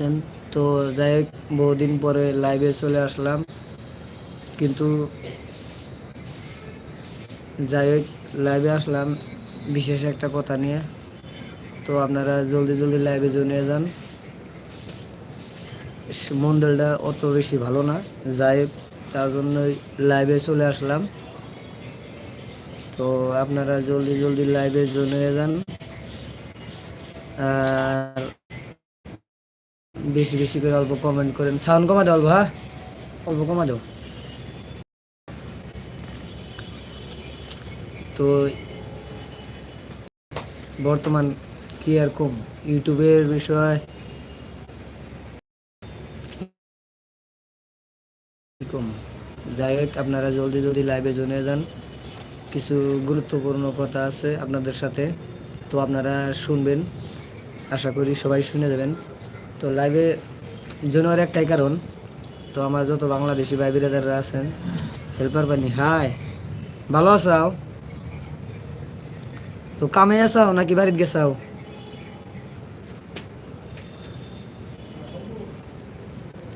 আছেন। তো যাই হোক, বহুদিন পরে লাইভে চলে আসলাম। কিন্তু যাই হোক লাইভে আসলাম বিশেষ একটা কথা নিয়ে। তো আপনারা জলদি জলদি লাইভে জনিয়ে যান। মন্দিরটা অত বেশি ভালো না। যাই হোক, তার জন্যই লাইভে চলে আসলাম। তো আপনারা জলদি জলদি লাইভে জনিয়ে যান। আর বেশি বেশি করে অল্প কমেন্ট করেন। সাউন্ড কমা দাও অল্প হ্যাঁ? অল্প কমা দাও। তো বর্তমান কি আর কম? ইউটিউবের বিষয়। কম? যাই হোক, আপনারা জলদি জলদি লাইভে জনিয়ে যান। কিছু গুরুত্বপূর্ণ কথা আছে আপনাদের সাথে। তো আপনারা শুনবেন। আশা করি সবাই শুনে দেবেন তো লাইভে জনের একটাই কারণ, তো আমার যত বাংলাদেশি ভাই বিরাদাররা আছেন হেল্পার পানি হাই ভালো আছাও? তো কামে আসাও নাকি বাড়িতে গেছাও?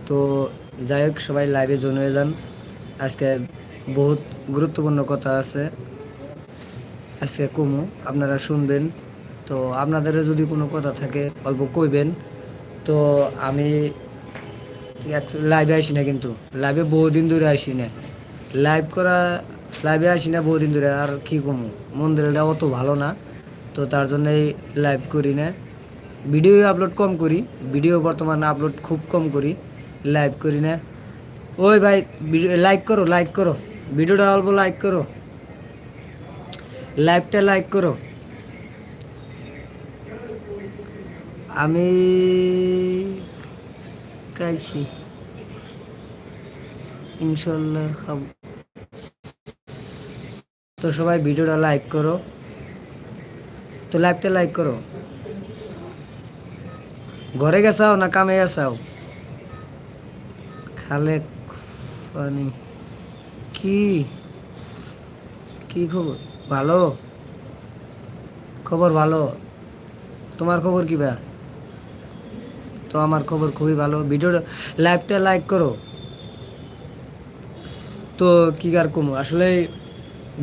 তো যাই হোক, সবাই লাইভে জন্মে যান। আজকে বহুত গুরুত্বপূর্ণ কথা আছে। আজকে কমু, আপনারা শুনবেন। তো আপনাদেরও যদি কোনো কথা থাকে, অল্প কইবেন। তো আমি লাইভে আসি না কিন্তু। লাইভে বহুদিন ধরে আসি না। লাইভ করা লাইভে আসি না বহুদিন ধরে, আর কি কমু? মন্দিরটা অত ভালো না, তো তার জন্যই লাইভ করি না। ভিডিও আপলোড কম করি, ভিডিও বর্তমানে আপলোড খুব কম করি লাইভ করি না। ওই ভাই লাইক করো লাইক করো। ভিডিওটা অল্প লাইক করো। লাইভটা লাইক করো। আমি খাইছি ইনশাল্লাহ খাব। তো সবাই ভিডিওটা লাইক করো। তো লাইভটা লাইক করো। ঘরে গেছাও না কামে গেছাও? খালে ফানি। কি? কি খবর? ভালো? খবর ভালো? তোমার খবর কি বা তো আমার খবর খুবই ভালো। ভিডিওটা লাইভটা লাইক করো। তো কি আর কমু? আসলে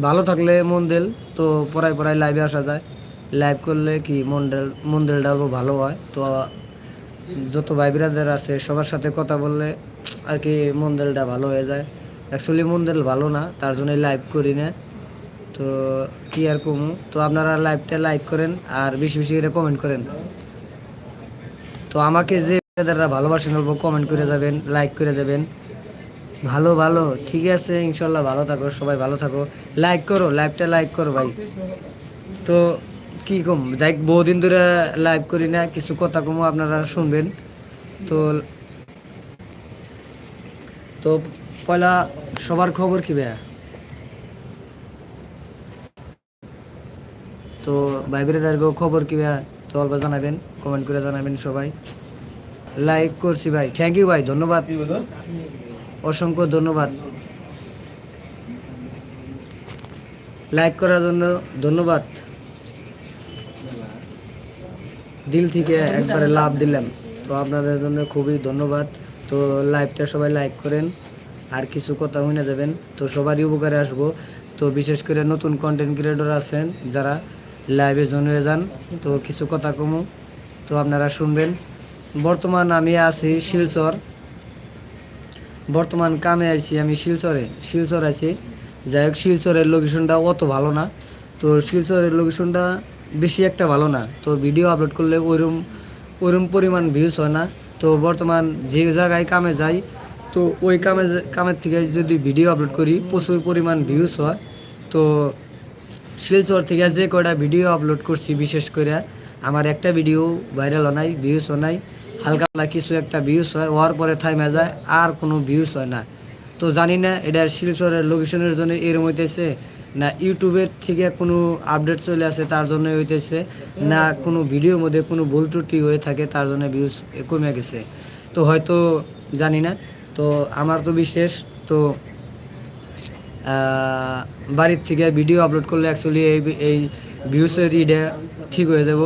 ভালো থাকলে মন দিল, তো পড়ায় পড়ায় লাইভে আসা যায়। লাইভ করলে কি মন্ডল অল্প ভালো হয়। তো যত ভাই বিরাদের আছে, সবার সাথে কথা বললে আর কি মন্দিরটা ভালো হয়ে যায়। অ্যাকচুয়ালি মন্দির ভালো না, তার জন্যই লাইভ করি না। তো কি আর কমু? তো আপনারা লাইভটা লাইক করেন আর বেশি বেশি করে কমেন্ট করেন। তো আমাকে যে ব্রাদাররা ভালোবাসেন অল্প কমেন্ট করে যাবেন লাইক করে যাবেন। ভালো ভালো, ঠিক আছে, ইনশাল্লাহ ভালো থাকো, সবাই ভালো থাকো। লাইক করো লাইভটা লাইক করো ভাই। তো কি কম, যাই বহুদিন ধরে লাইভ করি না, কিছু কথা কমও আপনারা শুনবেন। তো তো পয়লা, সবার খবর কি ভাইয়া? তো ভাই ব্রাদারকেও খবর কি ভাইয়া? তো অল্প জানাবেন কমেন্ট করে জানাবেন সবাই। লাইক করছি ভাই থ্যাংক ইউ ভাই ধন্যবাদ। অসংখ্য ধন্যবাদ। লাইক করার জন্য ধন্যবাদ। দিল থেকে একবারে লাভ দিলাম। তো আপনাদের জন্য খুবই ধন্যবাদ। তো লাইভটা সবাই লাইক করেন আর কিছু কথা শুনে যাবেন। তো সবারই উপকারে আসব। তো বিশেষ করে নতুন কন্টেন্ট ক্রিয়েটর আছেন যারা লাইভে জন্মে যান। তো কিছু কথা কমু। তো আপনারা শুনবেন। বর্তমান আমি আছি শিলচর। বর্তমান কামে আছি আমি শিলচরে। শিলচর আছি যাই হোক, শিলচরের লোকেশনটা অত ভালো না। তো শিলচরের লোকেশনটা বেশি একটা ভালো না। তো ভিডিও আপলোড করলে ওইরকম ওইরকম পরিমাণ ভিউজ হয় না। তো বর্তমান যে জায়গায় কামে যাই, তো ওই কামে, কামের থেকে যদি ভিডিও আপলোড করি, প্রচুর পরিমাণ ভিউজ হয়। তো শিলচর থেকে যে কয়টা ভিডিও আপলোড করছি, বিশেষ করে আমার একটা ভিডিও ভাইরাল নাই ভিউজ নাই, হালকা কিছু একটা ভিউজ হয়, হওয়ার পরে থাইমে যায়, আর কোনো ভিউজ হয় না। তো জানি না এটা শিলচরের লোকেশনের জন্য এরম হইতেছে, না ইউটিউবের থেকে কোনো আপডেট চলে আসে, তার জন্য হইতেছে, না কোনো ভিডিওর মধ্যে কোনো ভুল ত্রুটি হয়ে থাকে, তার জন্য ভিউজ কমে গেছে। তো হয়তো জানি না, তো আমার তো বিশেষ, তো বাড়ির থেকে ভিডিও আপলোড করলে অ্যাকচুয়ালি এই এই ভিউসের ইডে ঠিক হয়ে যাব।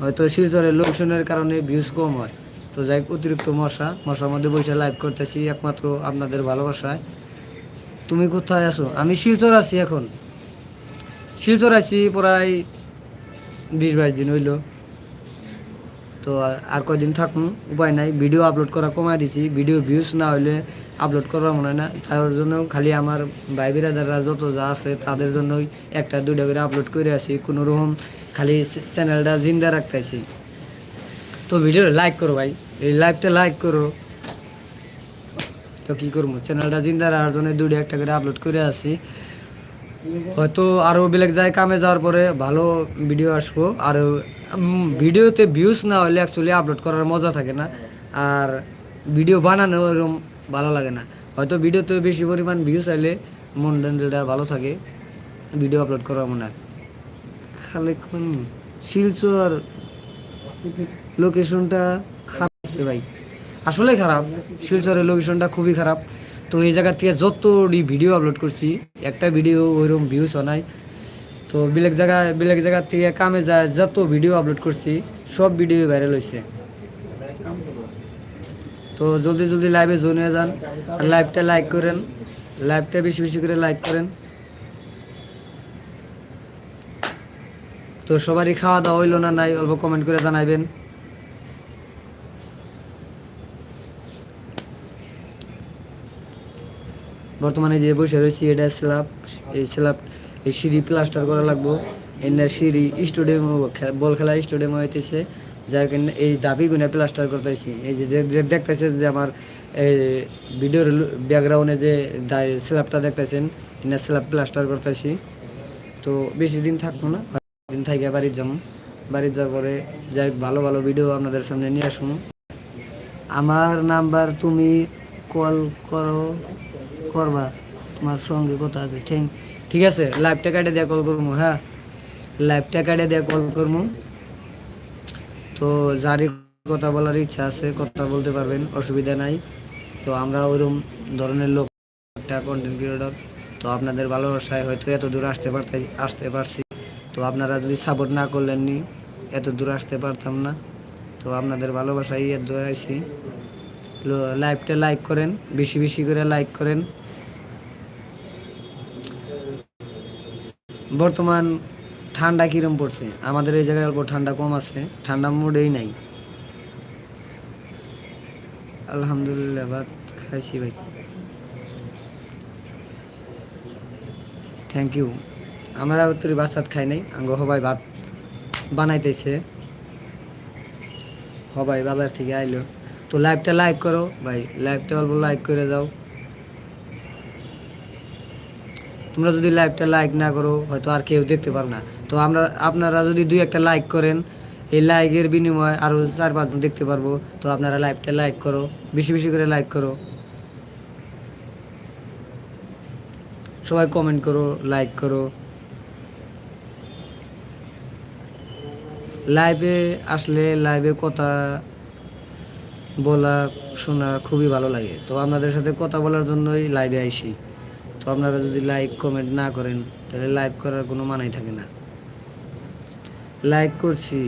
হয়তো শিলচরের লোকেশনের কারণে ভিউস কম হয়। তো যাই অতিরিক্ত মশা, মশার মধ্যে বসে লাইভ করতেছি, একমাত্র আপনাদের ভালোবাসায়। তুমি কোথায় আছো? আমি শিলচর আছি এখন। শিলচর আছি প্রায় বিশ বাইশ দিন হইল। তো আর কয়দিন থাকুন, উপায় নাই। ভিডিও আপলোড করা কমাই দিছি। ভিডিও ভিউজ না হলে আপলোড করা মনে হয় না। তার জন্য খালি আমার ভাই বিরাদাররা যত যা আছে তাদের জন্যই একটা, দুইটা করে আপলোড করে আসি। কোনো রকম খালি চ্যানেলটা জিন্দা রাখতেছি তো ভিডিও লাইক করো ভাই। এই লাইভটা লাইক করো। তো কী করব? চ্যানেলটা জিন্দা রাখার জন্য দুইটা, একটা করে আপলোড করে আসি। হয়তো আরও বেলেগ যায় কামে যাওয়ার পরে ভালো ভিডিও আসব। আর ভিডিওতে ভিউজ না হলে অ্যাকচুয়ালি আপলোড করার মজা থাকে না। আর ভিডিও বানানো এরকম ভালো লাগে না। হয়তো ভিডিওতে বেশি পরিমাণ ভিউজ আইলে মন ডেন্ডেলটা ভালো থাকে ভিডিও আপলোড করার মনে হয়। খালি শিলচর লোকেশনটা খারাপ আছে ভাই। আসলে খারাপ, শিলচরের লোকেশনটা খুবই খারাপ। তো এই জায়গা থেকে যতটি ভিডিও আপলোড করছি, একটা ভিডিও ওইরকম ভিউজ নাই। তো বেলেগ জায়গায়, বেলেগ জায়গা থেকে কামে যায়, যত ভিডিও আপলোড করছি, সব ভিডিও ভাইরাল হয়েছে। তো জলদি জলদি লাইভে জয়েন হয়ে যান, আর লাইভটা লাইক করেন লাইভটা বেশি বেশি করে লাইক করেন। তো সবারই খাওয়া দাওয়া হইল না নাই, অল্প কমেন্ট করে জানাইবেন। বর্তমানে যে বসে রয়েছি, এটা স্ল্যাব এই স্ল্যাব এই সিঁড়ি প্লাস্টার করা লাগবো। এনে সিঁড়ি স্টেডিয়াম বল খেলা স্টেডিয়াম হইতেছে। যাই হোক এই দাবি গুনে প্লাস্টার করতেছি। এই যে দেখতেছে যে আমার এই ভিডিওর ব্যাকগ্রাউন্ডে যে স্ল্যাবটা দেখতেছেন, এনে স্ল্যাব প্লাস্টার করতেছি। তো বেশি দিন থাকব না, দিন থাকি বাড়ির যাব। বাড়ির যাওয়ার পরে যাই ভালো ভালো ভিডিও আপনাদের সামনে নিয়ে আসুন আমার নাম্বার তুমি কল করো, করবা। তোমার সঙ্গে কথা আছে, ঠিক ঠিক আছে? লাইভটা কাটে দিয়ে কল করব হ্যাঁ? লাইভটা কাটে দিয়ে কল করব। তো যারই কথা বলার ইচ্ছা আছে, কথা বলতে পারবেন, অসুবিধা নাই। তো আমরা ওইরকম ধরনের লোক, একটা কন্টেন্ট ক্রিয়েটর তো আপনাদের ভালোবাসায় হয়তো এত দূর আসতে পারতে, আসতে পারছি। তো আপনারা যদি সাপোর্ট না করলেন নি, এত দূর আসতে পারতাম না। তো আপনাদের ভালোবাসায় এত দূর আইছি। লাইভটা লাইক করেন, বেশি বেশি করে লাইক করেন। বর্তমান ঠান্ডা কিরম পড়ছে? আমাদের এই জায়গায় অল্প ঠান্ডা কম আছে। ঠান্ডা মুডেই নাই। আলহামদুলিল্লাহ, ভাত খাইছি ভাই। থ্যাংক ইউ আমরা তোর ভাত সাত খাই নাই। আঙ্গ হবাই ভাত বানাইতেছে। হবাই বাজার থেকে আইলো। তো লাইভটা লাইক করো। ভাই লাইভটা অল্প লাইক করে দাও তোমরা যদি লাইভটা লাইক না করো, হয়তো আর কেউ দেখতে পারো না। তো আমরা, আপনারা যদি দুই একটা লাইক করেন, এই লাইকের বিনিময়ে আরও চার পাঁচজন দেখতে পারব। তো আপনারা লাইভটা লাইক করো, বেশি বেশি করে লাইক করো। সবাই কমেন্ট করো লাইক করো। লাইভে আসলে লাইভে কথা বলা, শোনা খুবই ভালো লাগে। তো আপনাদের সাথে কথা বলার জন্যই লাইভে আইসি। তো আপনারা যদি লাইক কমেন্ট না করেন, তাহলে লাইভ করার কোনো মানাই থাকে না। লাইক করছি।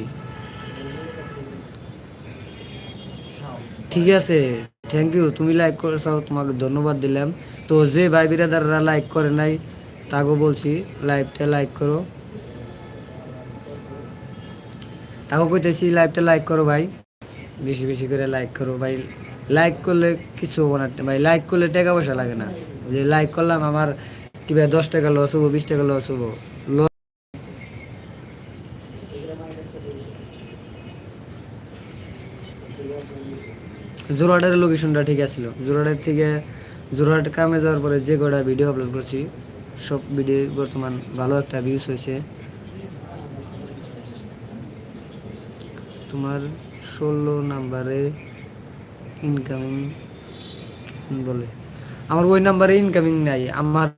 ঠিক আছে থ্যাংক ইউ তুমি লাইক করেছ, তোমাকে ধন্যবাদ দিলাম। তো যে ভাই বিরাদাররা লাইক করে নাই তাকেও বলছি লাইভটা লাইক করো। তাকেও কইতেছি লাইভটা লাইক করো ভাই। বেশি বেশি করে লাইক করো ভাই। লাইক করলে কিছু হব না, ভাই। লাইক করলে টাকা পয়সা লাগে না। যে লাইক করলাম, আমার কি ভাই দশ টাকা লস হব, বিশ টাকা লস হব। জোরহাটের লোকেশনটা ঠিক আছিল। জোরহাটের থেকে জোরহাট কামে যাওয়ার পরে যে কটা ভিডিও আপলোড করছি, সব ভিডিও বর্তমান ভালো একটা ভিউজ হয়েছে। তোমার ষোলো নাম্বারে ইনকামিং বলে। আমার ওই নাম্বারে ইনকামিং নাই। আমার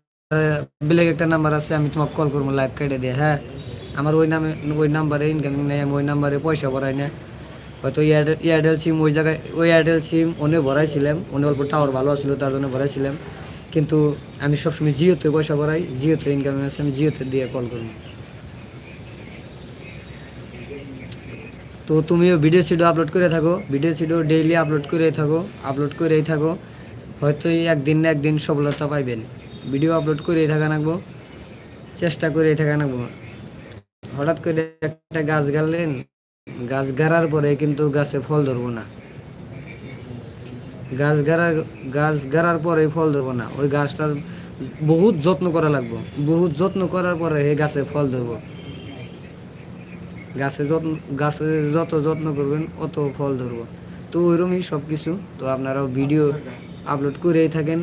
বেলেগ একটা নাম্বার আছে, আমি তোমাকে কল করব লাইভ কেটে দিয়ে হ্যাঁ? আমার ওই নামে, ওই নাম্বারে ইনকামিং নাই, আমি ওই নাম্বারে পয়সা ভরাই না হয়তো এয়ারটেল এয়ারটেল সিম ওই জায়গায়, ওই এয়ারটেল সিম উনি ভরাইছিলাম উনি অল্প টাওয়ার ভালো ছিল তার জন্য ভরাইছিলাম কিন্তু আমি সবসময় জিওতে পয়সা ভরাই, জিওতে ইনকামিং আছে, আমি জিওতে দিয়ে কল করব। তো তুমিও ভিডিও সিডিও আপলোড করে থাকো ভিডিও সিডিও ডেইলি আপলোড করে থাকো আপলোড করেই থাকো। হয়তো একদিন না একদিন সফলতা পাইবেন। ভিডিও আপলোড করেই থাকা নাকবো চেষ্টা করেই থাকা নাকবো হঠাৎ করে একটা গাছ গাড়লেন, গাছ গাড়ার পরে কিন্তু গাছে ফল ধরবো না। গাছ গাড়ার গাছ গাড়ার পরে ফল ধরবো না। ওই গাছটার বহুত যত্ন করা লাগবো। বহুত যত্ন করার পরে এই গাছে ফল ধরবো। গাছে যত্ন, গাছে যত যত্ন করবেন, অত ফল ধরবো। তো ওইরকমই সব কিছু তো আপনারাও ভিডিও আপলোড করেই থাকেন।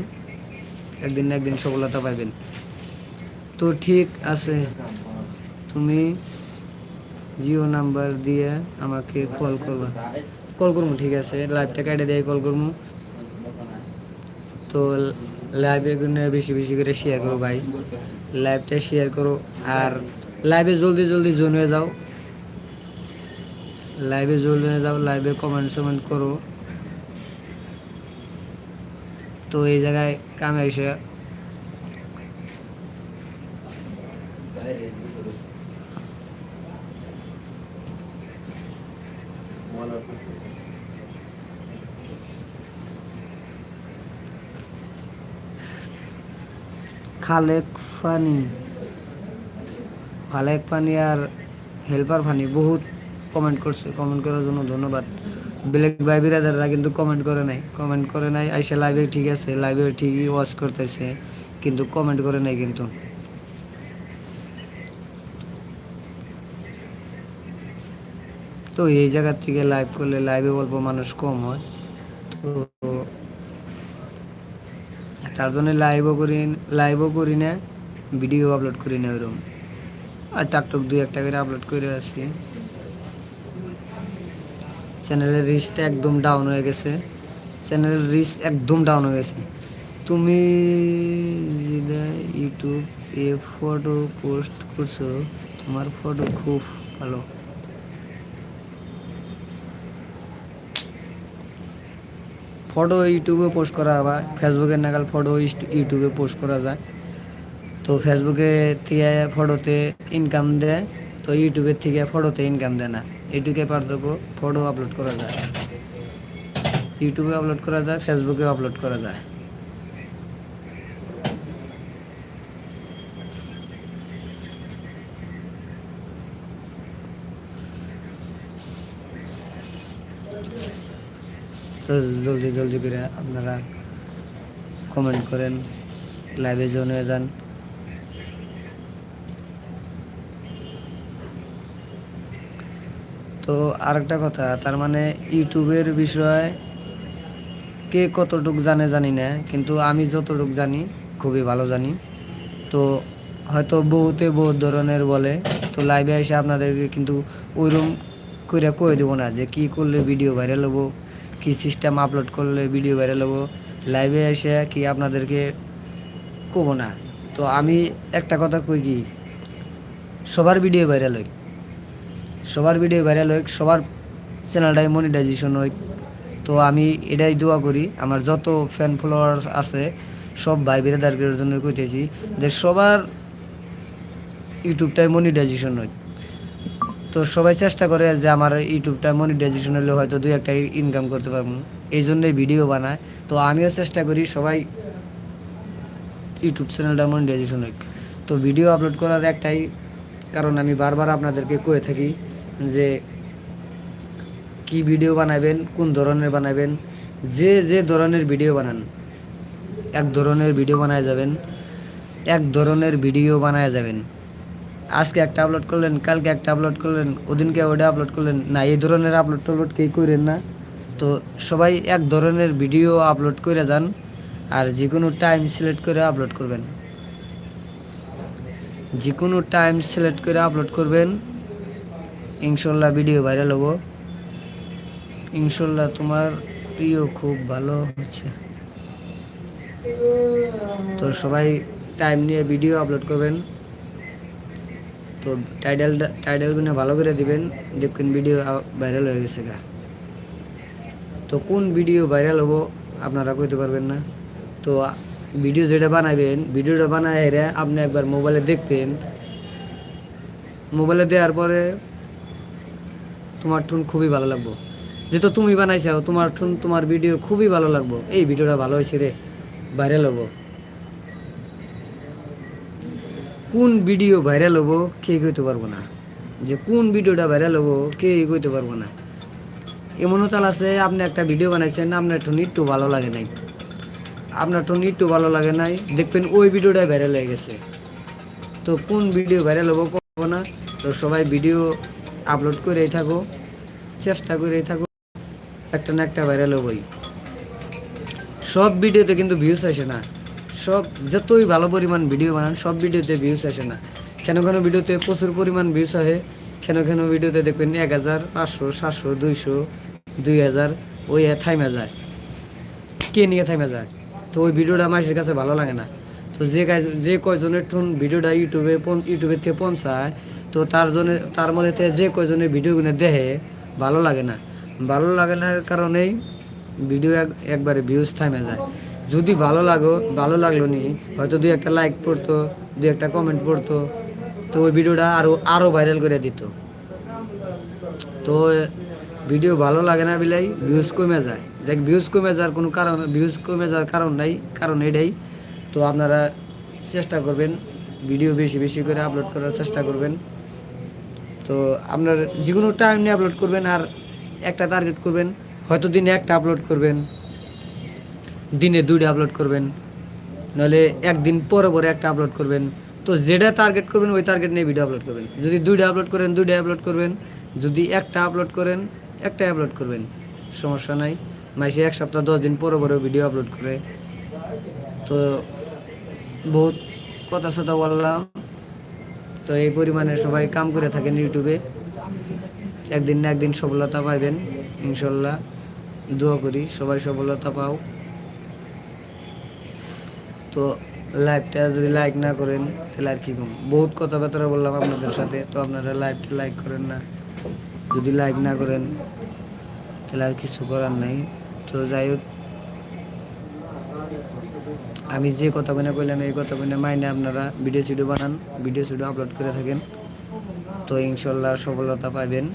একদিন না একদিন সফলতা পাবেন। তো ঠিক আছে, তুমি জিও নাম্বার দিয়ে আমাকে কল করবা। কল করব ঠিক আছে। লাইভটা কেটে দিয়ে, কল করব তো লাইভে বেশি বেশি করে শেয়ার করো ভাই। লাইভটা শেয়ার করো আর লাইভে জলদি জলদি জয়েন হয়ে যাও। লাইভে জলদি হয়ে যাও লাইভে কমেন্ট সমেন্ট করো। তো এই জায়গায় কামে এসে খালেক ফানি। খালেক ফানি আর হেল্পার ফানি বহুত কমেন্ট করছে। কমেন্ট করার জন্য ধন্যবাদ। ব্ল্যাক ভাই বিরাদাররা কিন্তু কমেন্ট করে নাই। কমেন্ট করে নাই, আইসা লাইভে ঠিক আছে লাইভে ঠিকই ওয়াচ করতেছে, কিন্তু কমেন্ট করে নাই কিন্তু। তো এই জায়গার থেকে লাইভ করলে লাইভে অল্প মানুষ কম হয়। তো তার জন্য লাইভও করি লাইভও করি না ভিডিও আপলোড করি না ওরকম আর টাকটুক দুই একটা করে আপলোড করে আসি চ্যানেলের রিচটা একদম ডাউন হয়ে গেছে। চ্যানেলের রিচ একদম ডাউন হয়ে গেছে। তুমি ইউটিউব এ ফটো পোস্ট করছ, তোমার ফটো খুব ভালো। ফটো ইউটিউবে পোস্ট করা বা ফেসবুকের নাগাল ফটো ইউটিউবে পোস্ট করা যায়। তো ফেসবুকে থেকে ফটোতে ইনকাম দেয়, তো ইউটিউবের থেকে ফটোতে ইনকাম দেয় না। এইটুকে পার্থক্য ফটো আপলোড করা যায়। ইউটিউবে আপলোড করা যায় ফেসবুকে আপলোড করা যায়। তো জলদি জলদি করে আপনারা কমেন্ট করেন লাইভে জয়েন হয়ে যান। তো আরেকটা কথা, তার মানে ইউটিউবের বিষয়ে কে কতটুক জানে জানি না, কিন্তু আমি যতটুক জানি, খুবই ভালো জানি। তো হয়তো বহুতে বহুত ধরনের বলে, তো লাইভে এসে আপনাদেরকে কিন্তু ওইরকম করে কয়ে দেবো না যে কি করলে ভিডিও ভাইরাল হব, কি সিস্টেম আপলোড করলে ভিডিও ভাইরাল হব। লাইভে এসে কি আপনাদেরকে কব না? তো আমি একটা কথা কই কি, সবার ভিডিও ভাইরাল হয়। সবার ভিডিও ভাইরাল হোক, সবার চ্যানেলটাই মনিটাইজেশন হোক। তো আমি এটাই দোয়া করি, আমার যত ফ্যান ফলোয়ার্স আছে, সব ভাই বিরাদারদের জন্য কইতেছি যে সবার ইউটিউবটাই মনিটাইজেশন হোক। তো সবাই চেষ্টা করে যে আমার ইউটিউবটা মনিটাইজেশন হলে হয়তো দুই একটা ইনকাম করতে পারব। এই জন্যই ভিডিও বানায়। তো আমিও চেষ্টা করি সবাই ইউটিউব চ্যানেলটা মনিটাইজেশন হোক। তো ভিডিও আপলোড করার একটাই কারণ আমি বারবার আপনাদেরকে কয়ে থাকি যে কি ভিডিও বানাবেন, কোন ধরনের বানাবেন, যে যে ধরনের ভিডিও বানান, এক ধরনের ভিডিও বানায় যাবেন, এক ধরনের ভিডিও বানায় যাবেন। আজকে একটা আপলোড করলেন, কালকে একটা আপলোড করলেন, ওদিনকে ওটা আপলোড করলেন, না, এই ধরনের আপলোড টাপলোড কেউ করেন না। তো সবাই এক ধরনের ভিডিও আপলোড করে যান, আর যে কোনো টাইম সিলেক্ট করে আপলোড করবেন। যে কোনো টাইম সিলেক্ট করে আপলোড করবেন। ইনশাল্লাহ ভিডিও ভাইরাল হব। ইনশাল্লাহ তোমার প্রিয় খুব ভালো হচ্ছে। তো সবাই টাইম নিয়ে ভিডিও আপলোড করবেন। তো টাইটেল টাইটেলগুলো ভালো করে দিবেন। দেখবেন ভিডিও ভাইরাল হয়ে গেছে গা। তো কোন ভিডিও ভাইরাল হব আপনারা কইতে পারবেন না। তো ভিডিও যেটা বানাবেন ভিডিওটা বানায় হেরে আপনি একবার মোবাইলে দেখবেন। মোবাইলে দেওয়ার পরে তোমার ঠুন খুবই ভালো লাগবো। যেহেতু তুমি বানাইছাও, তোমার ঠুন তোমার ভিডিও খুবই ভালো লাগবো। এই ভিডিওটা ভালো হয়েছে রে ভাইরাল হব। কোন ভিডিও ভাইরাল হব কে কইতে পারব না। যে কোন ভিডিওটা ভাইরাল হব কে কইতে পারব না। এমনও তাল আছে, আপনি একটা ভিডিও বানাইছেন, আপনার ঠুন একটু ভালো লাগে নাই। আপনার ঠুন একটু ভালো লাগে নাই, দেখবেন ওই ভিডিওটাই ভাইরাল হয়ে গেছে। তো কোন ভিডিও ভাইরাল হব পাবো না, তো সবাই ভিডিও আপলোড করেই থাকো, চেষ্টা করেই থাকো, একটা না একটা ভাইরাল হবই। সব ভিডিওতে কিন্তু ভিউজ আসে না। সব যতই ভালো পরিমাণ ভিডিও বানান, সব ভিডিওতে ভিউজ আসে না। কেন কেন ভিডিওতে প্রচুর পরিমাণ ভিউজ আসে, কেন কেন ভিডিওতে দেখবেন এক হাজার, পাঁচশো, সাতশো, দুইশো, দুই হাজার, ওই থাইমা যায়। কে নিয়ে থাইমা যায়? তো ওই ভিডিওটা মানুষের কাছে ভালো লাগে না। তো যে গাই- যে কয়জনের ঠুন ভিডিওটা ইউটিউবে ইউটিউবের থেকে পৌঁছায়, তো তার জন্য তার মধ্যে যে কয়জনের ভিডিওগুলো দেখে ভালো লাগে না। ভালো লাগে না কারণেই ভিডিও এক একবারে ভিউজ থামে যায়। যদি ভালো লাগো ভালো লাগল নি, হয়তো দুই একটা লাইক পড়তো, দুই একটা কমেন্ট পড়তো, তো ওই ভিডিওটা আরও আরও ভাইরাল করে দিত। তো ভিডিও ভালো লাগে না বিলাই ভিউজ কমে যায়। দেখ ভিউজ কমে যাওয়ার কোনো কারণ ভিউজ কমে যাওয়ার কারণ নাই, কারণ এটাই। তো আপনারা চেষ্টা করবেন ভিডিও বেশি বেশি করে আপলোড করার চেষ্টা করবেন। তো আপনার যে কোনো টাইম নিয়ে আপলোড করবেন আর একটা টার্গেট করবেন, হয়তো দিনে একটা আপলোড করবেন, দিনে দুইটা আপলোড করবেন, নাহলে একদিন পরে পরে একটা আপলোড করবেন। তো যেটা টার্গেট করবেন, ওই টার্গেট নিয়ে ভিডিও আপলোড করবেন। যদি দুইটা আপলোড করেন, দুইটা আপলোড করবেন, যদি একটা আপলোড করেন একটা আপলোড করবেন। সমস্যা নাই। মাসে এক সপ্তাহ, দশ দিন পরে পরে ভিডিও আপলোড করে। তো বহুত কথা সথা বললাম। তো এই পরিমাণে সবাই কাম করে থাকেন ইউটিউবে। একদিন না একদিন সফলতা পাইবেন, ইনশাল্লাহ। দোয়া করি, সবাই সফলতা পাও। তো লাইভটা যদি লাইক না করেন, তাহলে আর কি কম? বহুত কথাবার্তা বললাম আপনাদের সাথে, তো আপনারা লাইভটা লাইক করেন না। যদি লাইক না করেন, তাহলে আর কিছু করার নাই। তো যাই হোক, আমি যে কথা বলে কইলাম, এই কথা বলে মাইনে আপনারা ভিডিও সিডিও বানান ভিডিও সিডিও আপলোড করে থাকেন। তো ইনশাল্লাহ সফলতা পাবেন।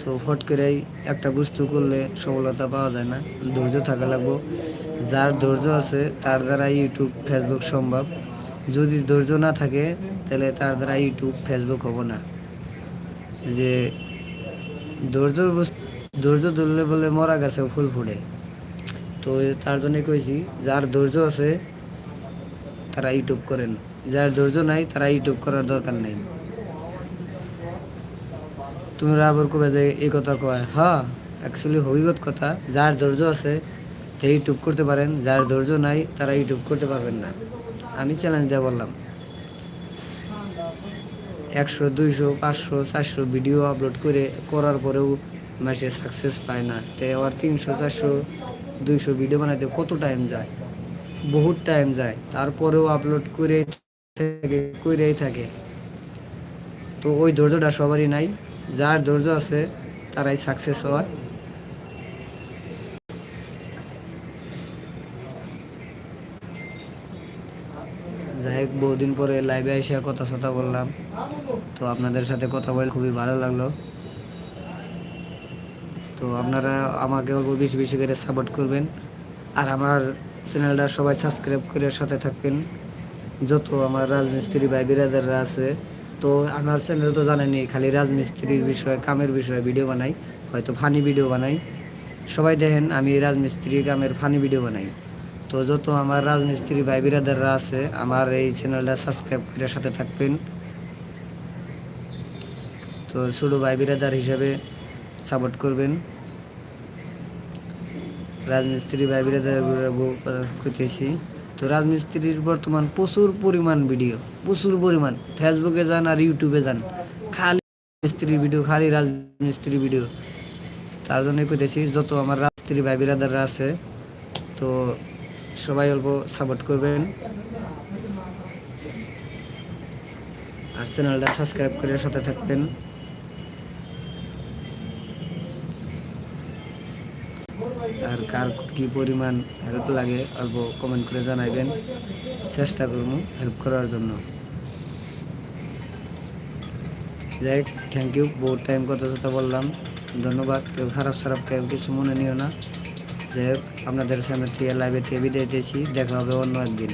তো ফট করেই একটা বস্তু করলে সফলতা পাওয়া যায় না। ধৈর্য থাকা লাগবো। যার ধৈর্য আছে, তার দ্বারা ইউটিউব ফেসবুক সম্ভব। যদি ধৈর্য না থাকে, তাহলে তার দ্বারা ইউটিউব ফেসবুক হব না। যে ধৈর্য ধৈর্য ধরলে বলে মরা গেছে, ফুল ফুটে তো তার জন্য কইছি যার ধৈর্য আছে তারা ইউটিউব করেন যার ধৈর্য নাই তারা ইউটিউব করার দরকার নেই। তোমরা আবার কবে যে এই কথা কয়। হ্যাঁ অ্যাকচুয়ালি হবিগত কথা যার ধৈর্য আছে সে ইউটিউব করতে পারেন যার ধৈর্য নাই তারা ইউটিউব করতে পারবেন না। আমি চ্যালেঞ্জ দিয়ে বললাম। একশো, দুইশো, পাঁচশো, চারশো ভিডিও আপলোড করে করার পরেও মাসে সাকসেস পায় না। তো আবার তিনশো, চারশো, দুইশো ভিডিও বানাতে কত টাইম যায়? বহুত টাইম যায়। তারপরেও আপলোড করে থাকে করেই থাকে। তো ওই ধৈর্যটা সবারই নাই। যার ধৈর্য আছে, তারাই সাকসেস হয় যাই হোক বহুদিন পরে লাইভে এসে কথা কথা বললাম। তো আপনাদের সাথে কথা বলে খুবই ভালো লাগল। তো আপনারা আমাকে অল্প বেশি বেশি করে সাপোর্ট করবেন। আর আমার চ্যানেলটা সবাই সাবস্ক্রাইব করে সাথে থাকবেন। যত আমার রাজমিস্ত্রি ভাই, বিরাদাররা আছে, তো আমার চ্যানেল তো জানেনি খালি রাজমিস্ত্রির বিষয়ে, কামের বিষয়ে ভিডিও বানাই, হয়তো ফানি ভিডিও বানাই। সবাই দেখেন, আমি রাজমিস্ত্রি কামের ফানি ভিডিও বানাই। তো যত আমার রাজমিস্ত্রি ভাই বিরাদাররা আছে, আমার এই চ্যানেলটা সাবস্ক্রাইব করে সাথে থাকবেন। তো ছোটো ভাই বিরাদার হিসাবে সাপোর্ট করবেন। রাজমিস্ত্রি ভাই বিরাদার করতেছি তো রাজমিস্ত্রির বর্তমান প্রচুর পরিমাণ ভিডিও প্রচুর পরিমাণ। ফেসবুকে যান আর ইউটিউবে যান, খালি মিস্ত্রির ভিডিও খালি রাজমিস্ত্রি ভিডিও তার জন্য করতেছি যত আমার রাজমিস্ত্রি ভাই বিরাদাররা আছে, তো সবাই অল্প সাপোর্ট করবেন। আর চ্যানেলটা সাবস্ক্রাইব করে সাথে থাকবেন। আর কার কি পরিমাণ হেল্প লাগে অল্প কমেন্ট করে জানাইবেন। চেষ্টা করব হেল্প করার জন্য। যাই থ্যাংক ইউ বহুত টাইম কথা কথা বললাম। ধন্যবাদ। কেউ খারাপ সারাপ কেউ কিছু মনে নিও না। যাই হোক আপনাদের সামনে থেকে লাইভে টিভি বিদায় দিয়েছি দেখা হবে অন্য একদিন।